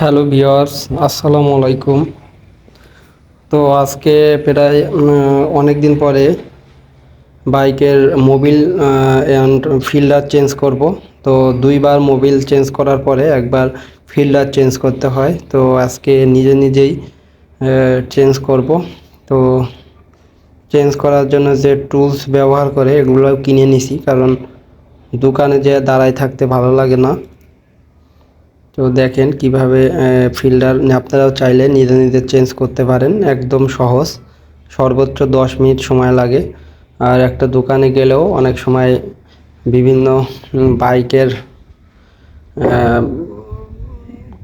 Hello viewers আসসালামু আলাইকুম। তো আজকে প্রায় অনেক দিন পরে বাইকের মোবিল অ্যান্ড ফিল্টার চেঞ্জ করব। তো দুইবার মোবিল চেঞ্জ করার পরে একবার ফিল্টার চেঞ্জ করতে হয়। তো আজকে নিজে নিজেই চেঞ্জ করব। তো চেঞ্জ করার জন্য যে টুলস ব্যবহার করে এগুলো কিনে নিছি। কারণ দোকানে যে দাঁড়ায় থাকতে ভালো লাগে না। তো দেখেন কীভাবে ফিল্টার আপনারাও চাইলে নিজে নিজে চেঞ্জ করতে পারেন, একদম সহজ। সর্বোচ্চ দশ মিনিট সময় লাগে। আর একটা দোকানে গেলেও অনেক সময় বিভিন্ন বাইকের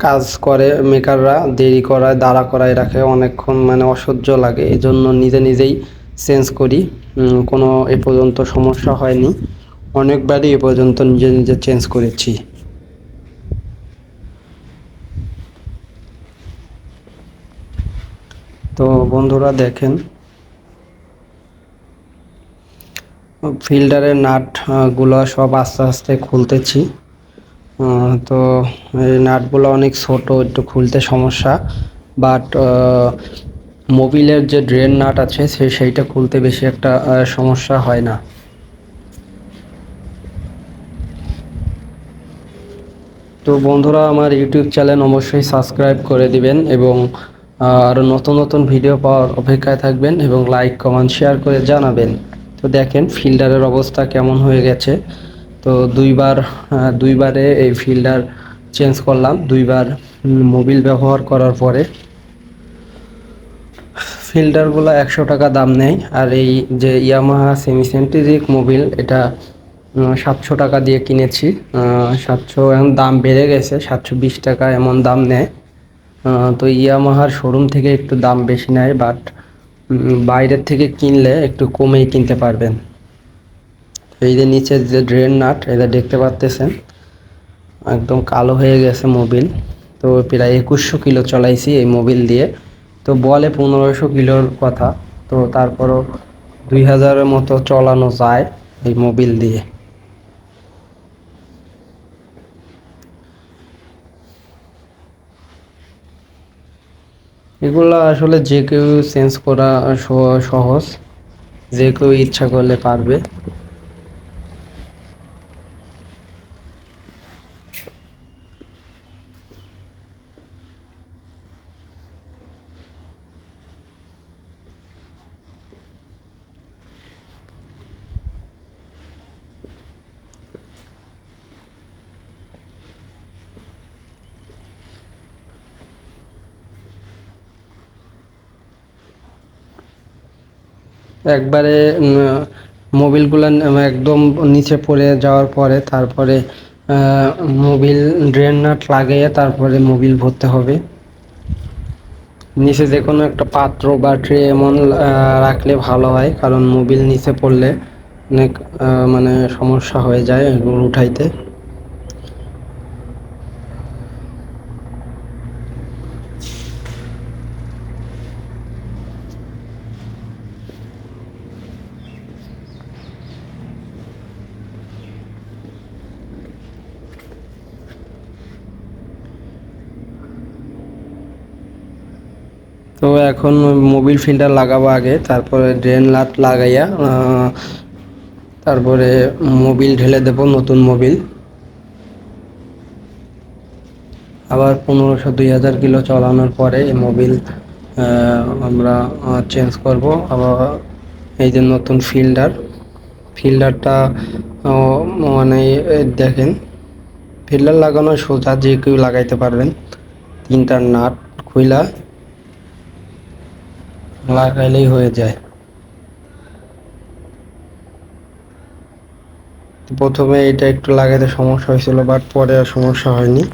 কাজ করে মেকাররা, দেরি করায়, দাঁড়া করায় রাখে, অনেকক্ষণ মানে অসহ্য লাগে। এই জন্য নিজে নিজেই চেঞ্জ করি। কোনো এ পর্যন্ত সমস্যা হয়নি। অনেকবারই এ পর্যন্ত নিজে নিজে চেঞ্জ করেছি। তো বন্ধুরা দেখেন, ফিল্টারের নাটগুলো সব আস্তে আস্তে খুলতেছি। তো এই নাটগুলো অনেক ছোট, একটু খুলতে সমস্যা। বাট মোবিলের যে ড্রেন নাট আছে, সে সেইটা খুলতে বেশি একটা সমস্যা হয় না। তো বন্ধুরা, আমার ইউটিউব চ্যানেল অবশ্যই সাবস্ক্রাইব করে দিবেন এবং আরও নতুন নতুন ভিডিও পাওয়ার অপেক্ষায় থাকবেন এবং লাইক কমেন্ট শেয়ার করে জানাবেন। তো দেখেন ফিল্টারের অবস্থা কেমন হয়ে গেছে। তো দুইবার দুইবারে এই ফিল্টার চেঞ্জ করলাম। দুইবার মোবিল ব্যবহার করার পরে ফিল্টারগুলো একশো টাকা দাম নেয়। আর এই যে ইয়ামাহা সেমি সেন্টিজিক মোবিল এটা সাতশো টাকা দিয়ে কিনেছি। সাতশো এখন দাম বেড়ে গেছে, সাতশো বিশ টাকা এমন দাম নেয়। তো ইয়ামাহার শোরুম থেকে একটু দাম বেশি নেয় বাট বাইরের থেকে কিনলে একটু কমেই কিনতে পারবেন। এই যে নিচে যে ড্রেন নাট এটা দেখতে পাচ্তেছেন একদম কালো হয়ে গেছে মোবিল তো প্রায় একুশশো কিলো চলাইছি এই মোবিল দিয়ে। তো বলে পনেরোশো কিলোর কথা, তো তারপরও দুই হাজারের মতো চলানো যায় এই মোবিল দিয়ে। এগুলো আসলে যে কেউ চেঞ্জ করা সহজ। যে কেউ ইচ্ছা করলে পারবে। একবারে মোবিলগুলো একদম নিচে পড়ে যাওয়ার পরে তারপরে মোবিল ড্রেন নাট লাগিয়ে তারপরে মোবিল ভরতে হবে। নিচে যে কোনো একটা পাত্র বা ট্রে এমন রাখলে ভালো হয়, কারণ মোবিল নিচে পড়লে অনেক মানে সমস্যা হয়ে যায় এগুলো উঠাইতে তো এখন মোবিল ফিল্টার লাগাবো আগে, তারপরে ড্রেন লাট লাগাইয়া তারপরে মোবিল ঢেলে দেব, নতুন মোবিল। আবার পনেরোশো দুই হাজার কিলো চালানোর পরে এই মোবিল আমরা চেঞ্জ করব। আবার এই যে নতুন ফিল্টার, ফিল্টারটা মানে দেখেন, ফিল্টার লাগানো সোজা যে কেউ লাগাইতে পারবেন তিনটার নাট খুইলা লাগাইলেই হয়ে যায়। প্রথমে এটা একটু লাগাতে সমস্যা হয়েছিল বাট পরে আর সমস্যা হয়নি।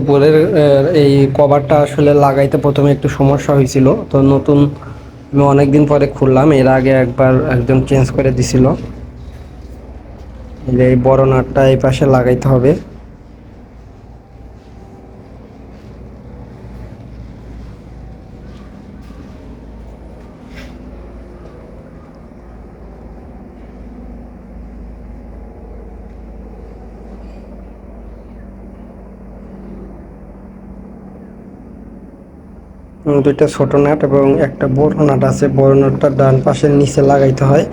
উপরের এই কভারটা আসলে লাগাইতে প্রথমে একটু সমস্যা হয়েছিল। তো নতুন, আমি অনেকদিন পরে খুললাম, এর আগে একবার একজন চেঞ্জ করে দিছিল। এই বড় নাটটা এই পাশে লাগাইতে হবে। দুইটা ছোট নাট এবং একটা বড় নাট আছে। বড় নাটটা ডান পাশের নিচে লাগাইতে হয়।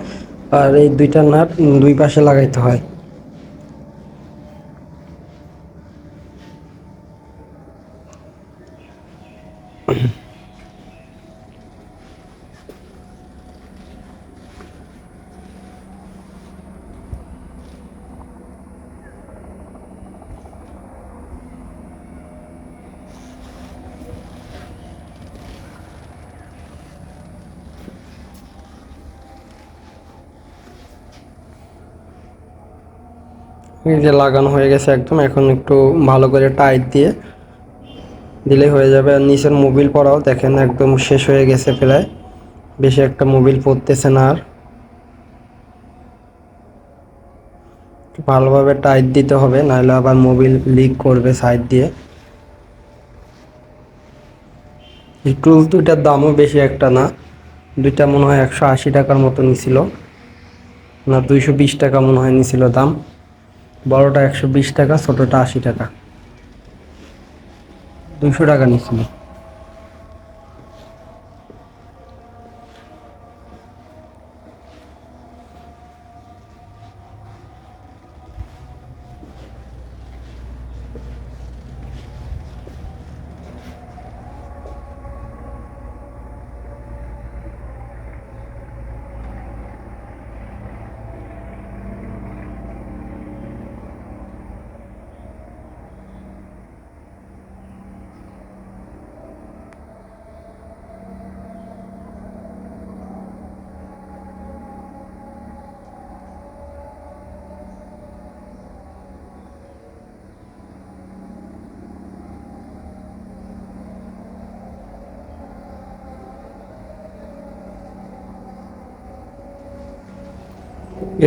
আর এই দুইটা নাট দুই পাশে লাগাইতে হয়। এই যে লাগানো হয়ে গেছে একদম, এখন একটু ভালো করে টাইট দিয়ে দিলে হয়ে যাবে। আর নিচের মোবিল পড়াও দেখেন একদম শেষ হয়ে গেছে প্রায়। বেশি একটা মোবিল পড়তেছে না আর। ভালোভাবে টাইট দিতে হবে, নাহলে আবার মোবিল লিক করবে সাইড দিয়ে। টুলস দুইটার দামও বেশি একটা না। দুইটা মনে হয় একশো আশি টাকার মতো নিছিল না, দুইশো বিশ টাকা মনে হয় নিছিল দাম। বড়টা একশো বিশ টাকা ছোটোটা আশি টাকা। দুশো টাকা নিছিল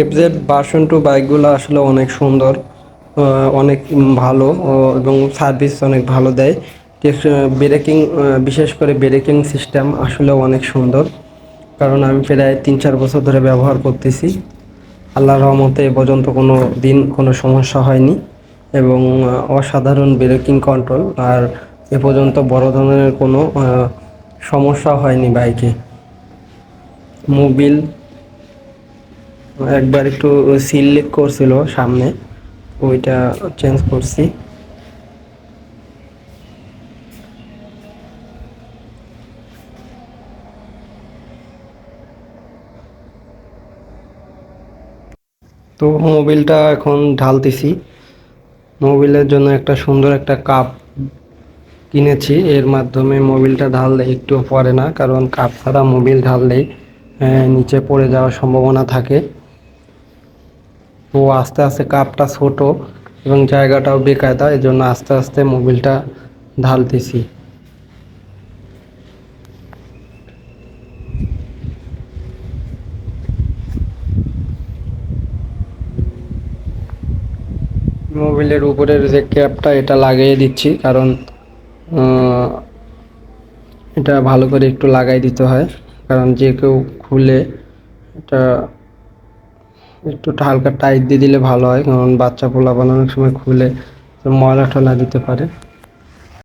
এফজেড ভার্সন টু বাইকগুলো আসলে অনেক সুন্দর অনেক ভালো এবং সার্ভিস অনেক ভালো দেয়। ব্রেকিং বিশেষ করে ব্রেকিং সিস্টেম আসলে অনেক সুন্দর। কারণ আমি প্রায় তিন চার বছর ধরে ব্যবহার করতেছি। আল্লাহর রহমতে এ পর্যন্ত কোনো দিন কোনো সমস্যা হয়নি এবং অসাধারণ ব্রেকিং কন্ট্রোল আর এ পর্যন্ত বড় ধরনের কোনো সমস্যা হয়নি বাইকে মোবিল একবার একটু সিল লিক করছিল সামনে ওইটা চেঞ্জ করছি। তো মোবিলটা এখন ঢালতেছি। মোবিলের জন্য একটা সুন্দর একটা কাপ কিনেছি এর মাধ্যমে মোবিলটা ঢাললে একটু পড়ে না কারণ কাপ ছাড়া মোবিল ঢাললেই আহ, নিচে পড়ে যাওয়ার সম্ভাবনা থাকে। তো আস্তে আস্তে কাপটা ছোট এবং জায়গাটাও বেকায়দা এই জন্য আস্তে আস্তে মোবিলটা ঢালতেছি। মোবিলের উপরের যে ক্যাপটা, এটা লাগিয়ে দিচ্ছি, কারণ এটা ভালো করে একটু লাগাই দিতে হয়, কারণ যে কেউ খুলে এটা একটু হালকা টাইট দিয়ে দিলে ভালো হয়, কারণ বাচ্চা পোলা বানানোর সময় খুলে ময়লা টলা দিতে পারে।